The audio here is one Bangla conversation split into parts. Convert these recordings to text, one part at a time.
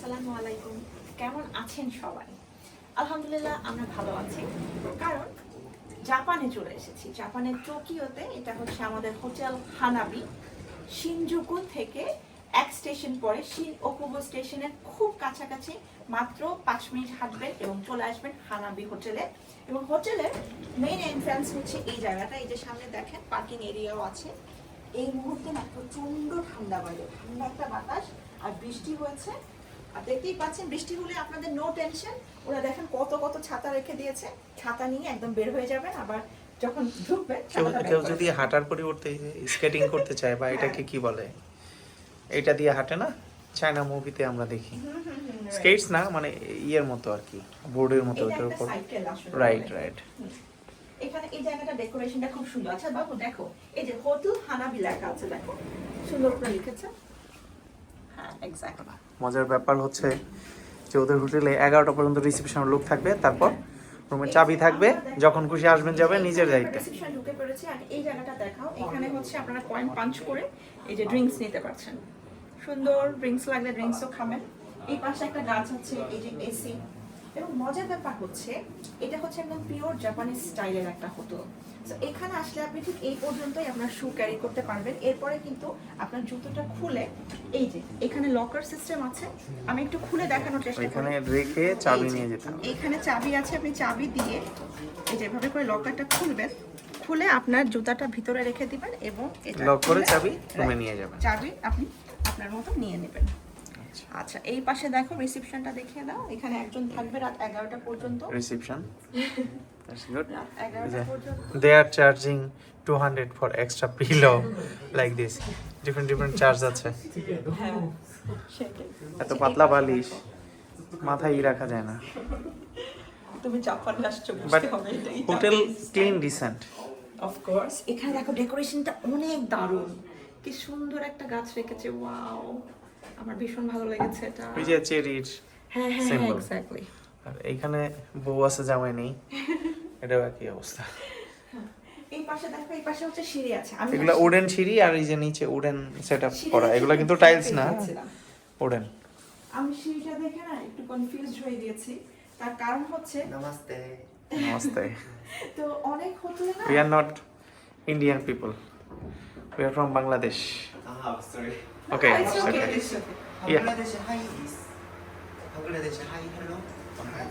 আসসালামু আলাইকুম। কেমন আছেন সবাই? আলহামদুলিল্লাহ, আমরা ভালো আছি। কারণ জাপানে চলে এসেছি। জাপানের টোকিওতে, এটা হচ্ছে আমাদের হোটেল হানাবি। শিনজুকু থেকে এক স্টেশন পরে শিন ওকুবো স্টেশনের খুব কাছাকাছি, মাত্র পাঁচ মিনিট হাঁটবেন এবং চলে আসবেন হানাবি হোটেলে। এবং হোটেলের মেইন এন্ট্রান্স হচ্ছে এই জায়গাটা। এই যে সামনে দেখেন পার্কিং এরিয়াও আছে। এই মুহূর্তে না প্রচণ্ড ঠান্ডা বাইরে। ঠান্ডা একটা বাতাস, আর বৃষ্টি হয়েছে। আর দেখতেই পাচ্ছেন বৃষ্টি হলে আপনাদের নো টেনশন ওরা দেখেন কত কত ছাতা রেখে দিয়েছে। ছাতা নিয়ে একদম বের হয়ে যাবেন আবার যখন ঢুকবেন কেউ যদি হাঁটার পরিবর্তে স্কেটিং করতে চায় বা এটাকে কি বলে? এটা দিয়ে হাঁটে না? চায়না মুভিতে আমরা দেখি. স্কেটস না মানে ইয়ের মতো আর কি বোর্ডের মতো ওটার উপর। রাইট রাইট এখানে এই জায়গাটা ডেকোরেশনটা খুব সুন্দর। আচ্ছা বাবু দেখো এই যে হোটেল হানাবি লেখা আছে দেখো। সুন্দর করে লিখেছে। হ্যাঁ এক্স্যাক্টলি মজার ব্যাপার হচ্ছে যে ওদের হোটেলে এগারোটা পর্যন্ত রিসেপশন লোক থাকবে তারপর রুমের চাবি থাকবে যখন খুশি আসবেন যাবে নিজের দায়িত্বে। রিসেপশন ঢুকে পড়েছে আর এই জায়গাটা দেখাও এখানে হচ্ছে আপনারা কয়েন পাঞ্চ করে এই যে ড্রিঙ্কস নিতে পারছেন। সুন্দর ড্রিঙ্কস লাগলে ড্রিঙ্কসও খাবেন। এই পাশে একটা গাছ আছে এই যে এসি এবং মজার ব্যাপার হচ্ছে এটা হচ্ছে একদম পিওর জাপানিজ স্টাইলের একটা হোটেল তো এখানে আসলে আপনি ঠিক এই পর্যন্তই আপনার শু ক্যারি করতে পারবেন। এরপরে কিন্তু আপনার জুতোটা খুলে এই যে এখানে লকার সিস্টেম আছে। আমি একটু খুলে দেখানোর চেষ্টা করি। ওইখানে রেখে চাবি নিয়ে যেতে হবে। এখানে চাবি আছে আপনি চাবি দিয়ে এই যে এভাবে করে লকারটা খুলবেন। খুলে আপনার জুতাটা ভিতরে রেখে দিবেন এবং এটা লক করে চাবি রুমে নিয়ে যাবেন। চাবি আপনি আপনার মতো নিয়ে নেবেন। আচ্ছা। এই পাশে দেখো রিসেপশনটা দেখিয়ে দাও। এখানে একজন থাকবে রাত এগারোটা পর্যন্ত। Reception that's good they are charging 200 for extra pillow like this. Different different charge আছে। হ্যাঁ। এত পাতলা বালিশ মাথায় রাখা যায় না। তুমি জাপানে আসছো বুঝতে হবে এটাই hotel clean decent of course এখানে দেখো ডেকোরেশনটা অনেক দারুণ। কি সুন্দর একটা গাছ রেখেছে ওয়াও আমার ভীষণ ভালো লেগেছে এটা। ওই যে চেরির হ্যাঁ হ্যাঁ হ্যাঁ এক্স্যাক্টলি আর এইখানে বউ আছে জামাই নেই। এটাও একই অবস্থা। এই পাশে দেখো এই পাশে হচ্ছে সিঁড়ি আছে। আমি এগুলা উডেন সিঁড়ি আর এই যে নিচে উডেন সেট আপ করা। এগুলা কিন্তু টাইলস না। উডেন। আমি সিঁড়িটা দেখে না একটু কনফিউজ হয়ে গেছি। তার কারণ হচ্ছে নমস্তে। নমস্তে। তো অনেক হোটেলে না। We are not Indian people we are from Bangladesh আহা sorry okay, okay it's okay. Yeah. বাংলাদেশে হাই দিস বাংলাদেশে হাই হ্যালো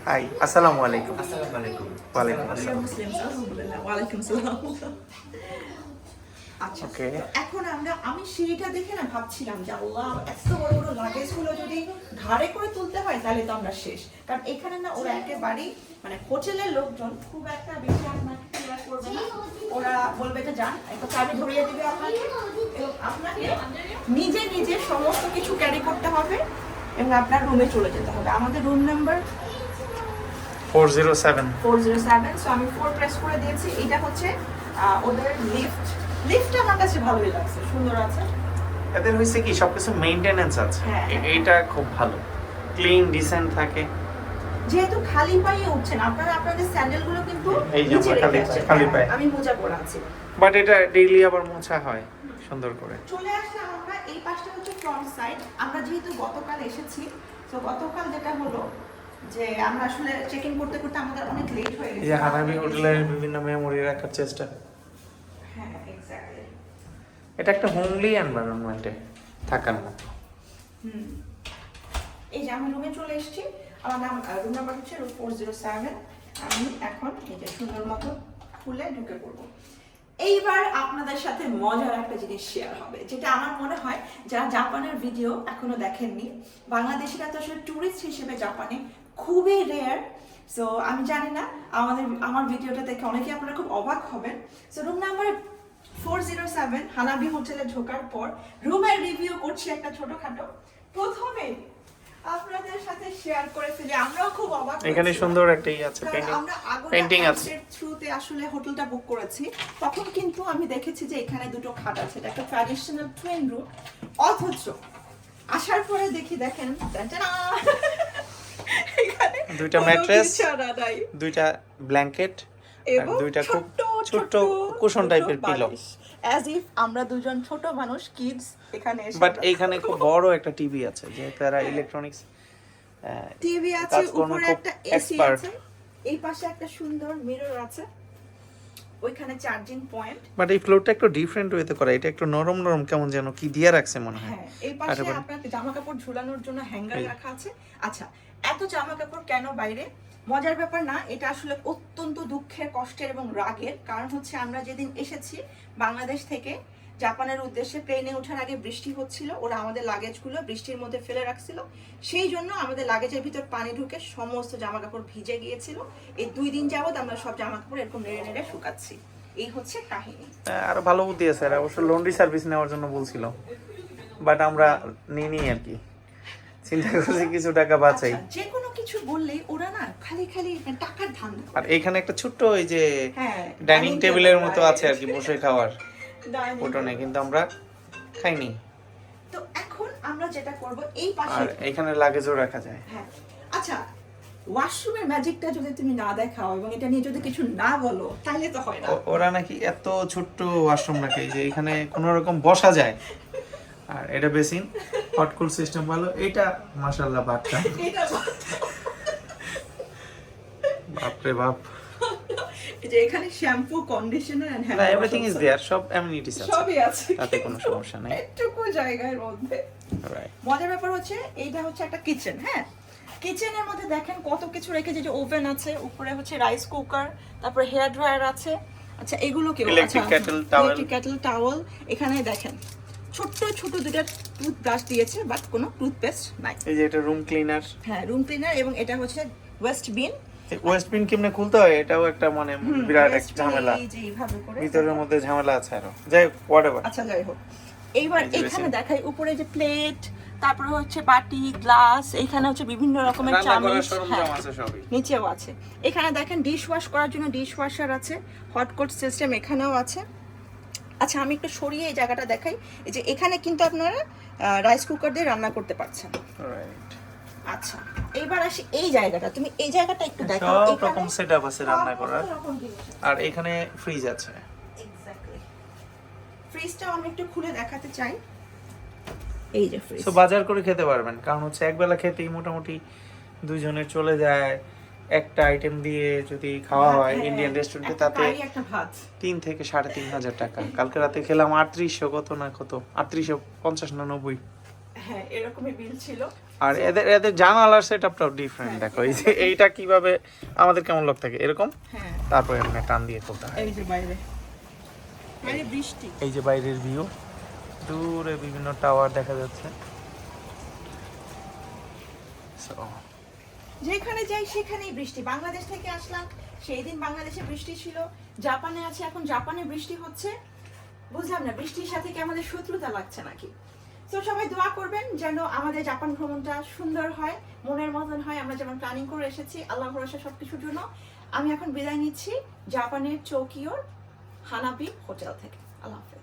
হাই আসসালামু আলাইকুম আসসালামু আলাইকুম ওয়ালাইকুম We Muslims, আলহামদুলিল্লাহ। ওয়ালাইকুম সালাম। আচ্ছা এখন আমরা আমি সিঁড়িটা দেখে না ভাবছিলাম যে আল্লাহ এত বড় বড় লাগেজগুলো যদি ঘাড়ে করে তুলতে হয় তাহলে তো আমরা শেষ। কারণ এখানে না ওরা একেবারেই মানে হোটেলের লোকজন খুব একটা বেশি আপনাকে করবে না। ওরা বলবে যে যান একটা চাবি ধরিয়ে দিবে আপনাকে। এবং আপনাকে নিজে নিজে সমস্ত কিছু ক্যারি করতে হবে এবং আপনার রুমে চলে যেতে হবে। আমাদের room number four zero seven four zero seven so আমি ফোর প্রেস করে দিয়েছি। এটা হচ্ছে ওদের লিফট লিফটটা আমার কাছে ভালোই লাগছে সুন্দর আছে। এদের হয়েছে কি সবকিছু মেইনটেনেন্স আছে। হ্যাঁ। এ- এইটা খুব ভালো। ক্লিন ডিসেন্ট থাকে। যেহেতু খালি পায়ে উঠছেন আপনারা আপনাদের স্যান্ডেলগুলো কিন্তু এই যে খালি পায়ে- খালি পায়ে। আমি মোজা পরে আছি। বাট এটা ডেইলি আবার মোছা হয় সুন্দর করে। চলে আসলাম আমরা এই পাশটা হচ্ছে ফ্রন্ট সাইড আমরা যেহেতু গতকাল এসেছি তো গতকাল যেটা হলো যে আমরা আসলে চেক ইন করতে করতে আমাদের অনেক লেট হয়ে গেছে। যে হানাবি হোটেলের বিভিন্ন মেমোরি রাখার চেষ্টা। হ্যাঁ এক্স্যাক্টলি এটা একটা হোমলি এনভায়রনমেন্টে থাকার মতো। হুম। এই যে আমি রুমে চলে এসেছি। আমার নাম রুম নাম্বার হচ্ছে ফোর জিরো সেভেন। আমি এখন যে সুন্দর মতো খুলে ঢুকে পড়ব। এইবার আপনাদের সাথে মজার একটা জিনিস শেয়ার হবে, যেটা আমার মনে হয় যারা জাপানের ভিডিও এখনও দেখেননি, বাংলাদেশিরা তো আসলে ট্যুরিস্ট হিসেবে জাপানে খুবই রেয়ার সো আমি জানি না, আমাদের, আমার ভিডিওটা দেখে অনেকেই আপনারা খুব অবাক হবেন। So room number four zero seven Hanabi হোটেলে ঢোকার পর রুমের রিভিউ করছি একটা ছোটখাটো। প্রথমে আপনাদের সাথে শেয়ার করে ফেলি আমরাও খুব অবাক এখানে সুন্দর একটা ই আছে পেন্টিং আমরা আগোরা পেন্টিং আছে। থ্রুতে আসলে হোটেলটা বুক করেছি। তখন কিন্তু আমি দেখেছি যে এখানে দুটো খাট আছে এটা একটা ট্র্যাডিশনাল টুইন রুম অথচ আসার পরে দেখি দেখেন দুইটা নাই। দুইটা ব্ল্যাঙ্কেট দুইটা খুব ছোট্ট ছোট্ট কুশন টাইপের পিলো অ্যাজ ইফ আমরা দুজন ছোট মানুষ কিডস এখানে এসে বাট এখানে খুব বড় একটা টিভি আছে যেহেতু এরা ইলেকট্রনিক্স টিভি আছে উপরে একটা এসি আছে এই পাশে একটা সুন্দর মিরর আছে। ওইখানে চার্জিং পয়েন্ট বাট এই ফ্লোরটা একটু ডিফারেন্ট ওয়েতে করা। এটা একটু নরম নরম কেমন যেন কি দিয়ে রাখছে মনে হয়। হ্যাঁ এই পাশে আপনার জামা কাপড় ঝুলানোর জন্য হ্যাঙ্গার রাখা আছে। আচ্ছা এত জামা কাপড় কেন বাইরে? মজার ব্যাপার না এটা আসলে অত্যন্ত দুঃখের কষ্টের এবং রাগের। কারণ হচ্ছে আমরা যেদিন এসেছি বাংলাদেশ থেকে জাপানের উদ্দেশ্যে প্লেনে ওঠার আগে বৃষ্টি হচ্ছিল ওরা আমাদের লাগেজগুলো বৃষ্টির মধ্যে ফেলে রাখছিল। সেই জন্য আমাদের লাগেজের ভিতর পানি ঢুকে সমস্ত জামা কাপড় ভিজে গিয়েছিল। এই দুই দিন যাবত আমরা সব জামা কাপড় এরকম নেড়ে নেড়ে শুকাচ্ছি। এই হচ্ছে কাহিনী। হ্যাঁ, আরও ভালো বুদ্ধি আছে অবশ্য লন্ড্রি সার্ভিস নেওয়ার জন্য বলছিল। বাট আমরা নিই নি আর কি। চিন্তা করছি কিছু টাকা বাঁচাই। আচ্ছা, যে কোনো কিছু বললেই ওরা না খালি খালি টাকার ধান্দা আর এখানে একটা ছোট্ট ওই যে হ্যাঁ ডাইনিং টেবিলের মতো আছে আর কি বসে খাওয়ার। ওটা কিন্তু আমরা খাইনি। তো এখন আমরা যেটা করব এই পাশে আর এখানে লাগেজও রাখা যায়। হ্যাঁ। আচ্ছা ওয়াশরুমের ম্যাজিকটা যদি তুমি না দেখাও এবং এটা নিয়ে যদি কিছু না বলো তাহলে তো হয় না। ওরা নাকি এত ছোট্ট ওয়াশরুম রাখে যে এখানে কোনো রকম বসা যায়। আর এটা বেসিন হট কুল সিস্টেম ভালো এটা মাশাআল্লাহ বাটটা এটা বাপরে বাপ। যে এখানে শ্যাম্পু কন্ডিশনার এন্ড না এভরিথিং ইজ দেয়ার সব অ্যামিনিটিস আছে। সবই আছে তাতে কোনো সমস্যা নেই। এটুকু জায়গার মধ্যে। মজার ব্যাপার হচ্ছে এইটা হচ্ছে একটা কিচেন হ্যাঁ? কিচেনের মধ্যে দেখেন কত কিছু রেখেছে যে ওভেন আছে উপরে হচ্ছে রাইস কুকার তারপরে হেয়ার ড্রায়ার আছে। আচ্ছা এগুলো কি? Electric kettle, towel। Electric kettle towel এখানে দেখেন ছোট্ট ছোট দুটা টুথব্রাশ দিয়েছে বাট কোনো টুথপেস্ট নাই। এই যে এটা রুম ক্লিনার হ্যাঁ রুম ক্লিনার এবং এটা হচ্ছে ওয়েস্ট বিন ওয়েস্ট পিন কেমনে খুলতে হয় এটাও একটা মানে বিরাট এক ঝামেলা। ভিতরের মধ্যে ঝামেলা আছে আরও। যাই হোয়াট এভার আচ্ছা যাই হোক। এইবার এখানে দেখাই উপরে যে প্লেট তারপরে হচ্ছে বাটি গ্লাস এখানে হচ্ছে বিভিন্ন রকমের চামচ হ্যাঁ নিচেও আছে। এখানে দেখেন ডিশ ওয়াশ করার জন্য ডিশ ওয়াশার আছে হটকট সিস্টেম এখানেও আছে। আচ্ছা আমি একটু সরিয়ে এই জায়গাটা দেখাই। এই যে এখানে কিন্তু আপনারা রাইস কুকার দিয়ে রান্না করতে পারছেন। রাইট আচ্ছা এইবার আসি এই জায়গাটা। তুমি এই জায়গাটা একটু দেখো সব রকম সেটআপ আছে রান্না করার। আর এখানে ফ্রিজ আছে. ফ্রিজটাও আমি একটু খুলে দেখাতে চাই। এই যে ফ্রিজ তো বাজার করে খেতে পারবেন। কারণ হচ্ছে একবেলা খেতেই মোটামুটি দুইজনের চলে যায়। একটা আইটেম দিয়ে যদি খাওয়া হয় ইন্ডিয়ান রেস্টুরেন্টে তাতে তিন থেকে সাড়ে তিন হাজার টাকা। কালকে রাতে খেলাম আটত্রিশশো কত না কত? আটত্রিশশো পঞ্চাশ না নব্বই? হ্যাঁ এরকমই বিল ছিল। আর এদের এদের জানালার সেট আপটাও ডিফারেন্ট দেখো এই যে এইটা কীভাবে আমাদের কেমন লোক থাকে? এরকম? হ্যাঁ। তারপরে এমনি টান দিয়ে করতে হয়। এই যে বাইরে। বাইরে বৃষ্টি। এই যে বাইরের ভিউ দূরে বিভিন্ন টাওয়ার দেখা যাচ্ছে। যেখানে যাই সেখানেই বৃষ্টি। বাংলাদেশ থেকে আসলাম সেই দিন বাংলাদেশে বৃষ্টি ছিল। জাপানে আছে এখন জাপানে বৃষ্টি হচ্ছে। বুঝলাম না বৃষ্টির সাথে কি আমাদের শত্রুতা লাগছে নাকি? তো সবাই দোয়া করবেন যেন আমাদের জাপান ভ্রমণটা সুন্দর হয়, মনের মতন হয়। আমরা যেমন প্ল্যানিং করে এসেছি আল্লাহ ভরসা সবকিছুর জন্য। আমি এখন বিদায় নিচ্ছি জাপানের চৌকিওর হানাবি হোটেল থেকে। আল্লাহ হাফেজ।